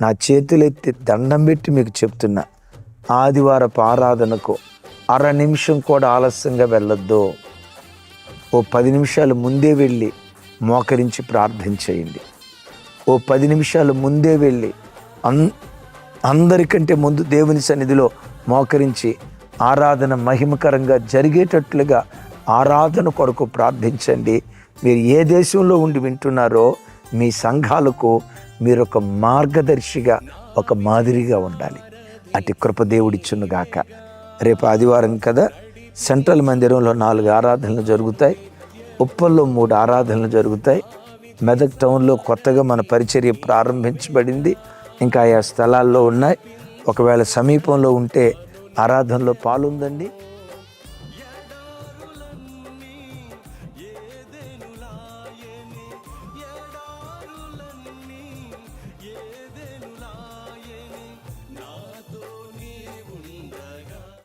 నా చేతులెత్తి దండం పెట్టి మీకు చెప్తున్నా. ఆదివారపు ఆరాధనకు అర నిమిషం కూడా ఆలస్యంగా వెళ్ళొద్దు. ఓ పది నిమిషాలు ముందే వెళ్ళి మోకరించి ప్రార్థన చేయండి. ఓ పది నిమిషాలు ముందే వెళ్ళి అన్ అందరికంటే ముందు దేవుని సన్నిధిలో మోకరించి ఆరాధన మహిమకరంగా జరిగేటట్లుగా ఆరాధన కొరకు ప్రార్థించండి. మీరు ఏ దేశంలో ఉండి వింటున్నారో మీ సంఘాలకు మీరు ఒక మార్గదర్శిగా ఒక మాదిరిగా ఉండాలి. అటు కృప దేవుడిచ్చునుగాక రేపు ఆదివారం కదా సెంట్రల్ మందిరంలో నాలుగు ఆరాధనలు జరుగుతాయి. ఉప్పల్లో మూడు ఆరాధనలు జరుగుతాయి. మెదక్ టౌన్లో కొత్తగా మన పరిచర్య ప్రారంభించబడింది. ఇంకా ఆయా స్థలాల్లో ఉన్నాయి. ఒకవేళ సమీపంలో ఉంటే ఆరాధనలో పాలుందండి.